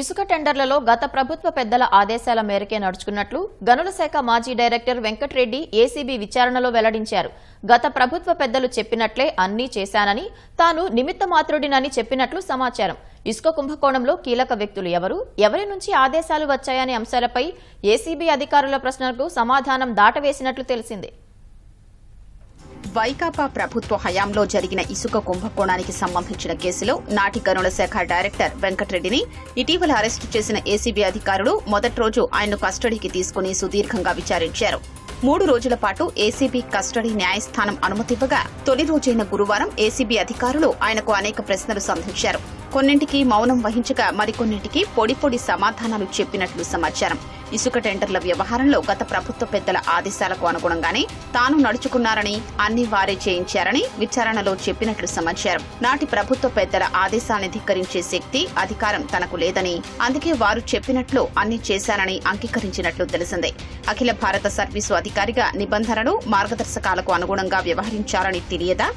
ఇసుక టెండర్లలో గత ప్రభుత్వ పెద్దల ఆదేశాల మేరకే నడుచుకున్నట్లు గనుల శాఖ మాజీ డైరెక్టర్ వెంకటరెడ్డి ఏసీబీ విచారణలో వెల్లడించారు. గత ప్రభుత్వ పెద్దలు చెప్పినట్లే అన్నీ చేశానని తాను నిమిత్త మాత్రుడినని చెప్పినట్లు సమాచారం. ఇసుక కుంభకోణంలో కీలక వ్యక్తులు ఎవరు ఎవరి నుంచి ఆదేశాలు వచ్చాయనే అంశాలపై ఏసీబీ అధికారుల ప్రశ్నలకు సమాధానం దాటవేసినట్లు తెలిసిందే. వైకాపా ప్రభుత్వ హయాంలో జరిగిన ఇసుక కుంభకోణానికి సంబంధించిన కేసులో నాటి గనుల శాఖ డైరెక్టర్ వెంకటరెడ్డిని ఇటీవల అరెస్టు చేసిన ఏసీబీ అధికారులు మొదటి రోజు ఆయన్ను కస్టడీకి తీసుకుని సుదీర్ఘంగా విచారించారు. మూడు రోజుల పాటు ఏసీబీ కస్టడీ న్యాయస్థానం అనుమతివ్వగా తొలి రోజైన గురువారం ఏసీబీ అధికారులు ఆయనకు అనేక ప్రశ్నలు సంధించారు. కొన్నింటికి మౌనం వహించగా మరికొన్నింటికి పొడి పొడి సమాధానాలు చెప్పినట్లు సమాచారం. ఇసుక టెండర్ల వ్యవహారంలో గత ప్రభుత్వ పెద్దల ఆదేశాలకు అనుగుణంగానే తాను నడుచుకున్నారని అన్ని వారే చేయించారని విచారణలో చెప్పినట్లు సమాచారం. నాటి ప్రభుత్వ పెద్దల ఆదేశాన్ని ధిక్కరించే శక్తి అధికారం తనకు లేదని అందుకే వారు చెప్పినట్లు అన్ని చేశానని అంగీకరించినట్లు తెలిసిందే. అఖిల భారత సర్వీసు అధికారిగా నిబంధనలు మార్గదర్శకాలకు అనుగుణంగా వ్యవహరించారని తెలియదా?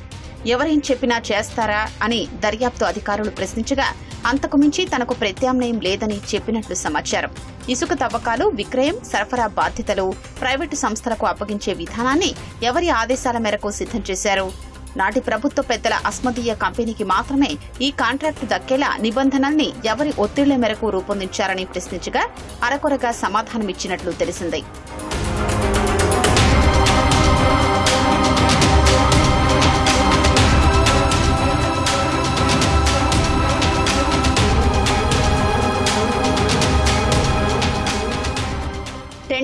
ఎవరేం చెప్పినా చేస్తారా అని దర్యాప్తు అధికారులు ప్రశ్నించగా అంతకుమించి తనకు ప్రత్యామ్నాయం లేదని చెప్పినట్లు సమాచారం. ఇసుక తవ్వకాలు విక్రయం సరఫరా బాధ్యతలు ప్రైవేటు సంస్థలకు అప్పగించే విధానాన్ని ఎవరి ఆదేశాల మేరకు సిద్ధం చేశారు? నాటి ప్రభుత్వ పెద్దల అస్మదీయ కంపెనీకి మాత్రమే ఈ కాంట్రాక్టు దక్కేలా నిబంధనల్ని ఎవరి ఒత్తిళ్ళ మేరకు రూపొందించారని ప్రశ్నించగా అరకొరగా సమాధానమిచ్చినట్లు తెలిసింది.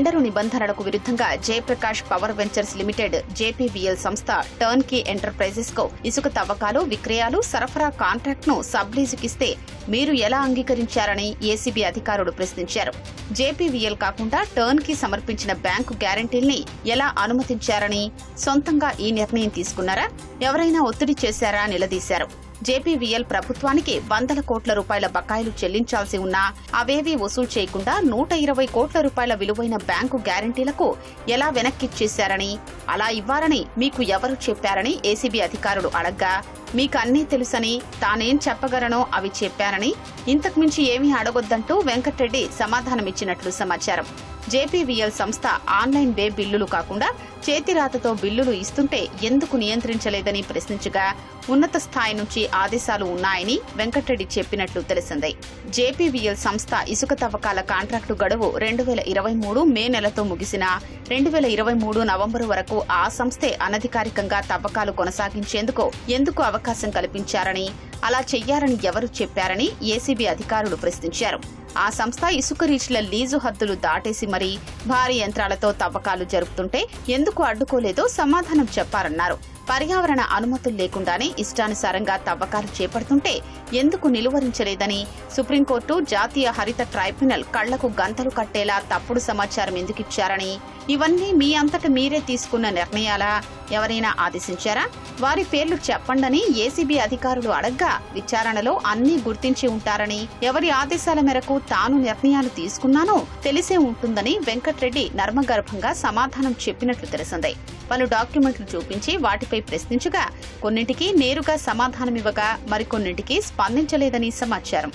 టెండరు నిబంధనలకు విరుద్ధంగా Jayaprakash power ventures limited JPBL సంస్థ టర్న్కీ ఎంటర్ప్రైజెస్కు ఇసుక తవ్వకాలు విక్రయాలు సరఫరా కాంట్రాక్ట్ను సబ్లీజుకిస్తే మీరు ఎలా అంగీకరించారని ఏసీబీ అధికారులు ప్రశ్నించారు. జేపీవీఎల్ కాకుండా టర్న్కీ సమర్పించిన బ్యాంకు గ్యారంటీల్ని ఎలా అనుమతించారని సొంతంగా ఈ నిర్ణయం తీసుకున్నారా? ఎవరైనా ఒత్తిడి చేశారా? నిలదీశారు. జేపీవీఎల్ ప్రభుత్వానికి వందల కోట్ల రూపాయల బకాయిలు చెల్లించాల్సి ఉన్నా అవేవీ వసూలు చేయకుండా నూట ఇరవై కోట్ల రూపాయల విలువైన బ్యాంకు గ్యారంటీలకు ఎలా వెనక్కిచ్చేశారని? అలా ఇవ్వాలని మీకు ఎవరు చెప్పారని ఏసీబీ అధికారులు అడగ్గా మీకు అన్నీ తెలుసని తానేం చెప్పగలనో అవి చెప్పారని ఇంతకుమించి ఏమీ అడగొద్దంటూ వెంకటరెడ్డి సమాధానమిచ్చినట్లు సమాచారం. జేపీవీఎల్ సంస్థ ఆన్లైన్ వే బిల్లులు కాకుండా చేతిరాతతో బిల్లులు ఇస్తుంటే ఎందుకు నియంత్రించలేదని ప్రశ్నించగా ఉన్నత స్థాయి నుంచి ఆదేశాలు ఉన్నాయని వెంకటరెడ్డి చెప్పినట్లు తెలిసింది. జేపీవీఎల్ సంస్థ ఇసుక తవ్వకాల కాంట్రాక్టు గడువు రెండు వేల ఇరవై మూడు మే నెలతో ముగిసిన రెండు వేల ఇరవై మూడు నవంబరు వరకు ఆ సంస్థే అనధికారికంగా తవ్వకాలు కొనసాగించేందుకు ఎందుకు అవకాశం కల్పించారని అలా చెయ్యారని ఎవరు చెప్పారని ఏసీబీ అధికారులు ప్రశ్నించారు. ఆ సంస్థ ఇసుక రీచ్ల లీజు హద్దులు దాటేసి మరీ భారీ యంత్రాలతో తవ్వకాలు జరుపుతుంటే ఎందుకు అడ్డుకోలేదో సమాధానం చెప్పారన్నారు. పర్యావరణ అనుమతులు లేకుండానే ఇష్టానుసారంగా తవ్వకాలు చేపడుతుంటే ఎందుకు నిలువరించలేదని సుప్రీంకోర్టు జాతీయ హరిత ట్రైబ్యునల్ కళ్ళకు గంతలు కట్టేలా తప్పుడు సమాచారం ఎందుకిచ్చారని ఇవన్నీ మీ అంతట మీరే తీసుకున్న నిర్ణయాలా? ఎవరైనా ఆదేశించారా? వారి పేర్లు చెప్పండని ఏసీబీ అధికారులు అడగ్గా విచారణలో అన్నీ గుర్తించి ఉంటారని ఎవరి ఆదేశాల మేరకు తాను నిర్ణయాలు తీసుకున్నానో తెలిసే ఉంటుందని వెంకట్రెడ్డి నర్మగర్భంగా సమాధానం చెప్పినట్లు తెలిసిందే. పలు డాక్యుమెంట్లు చూపించి వాటిపై ప్రశ్నించగా కొన్నింటికి నేరుగా సమాధానమివ్వగా మరికొన్నింటికి స్పందించలేదని సమాచారం.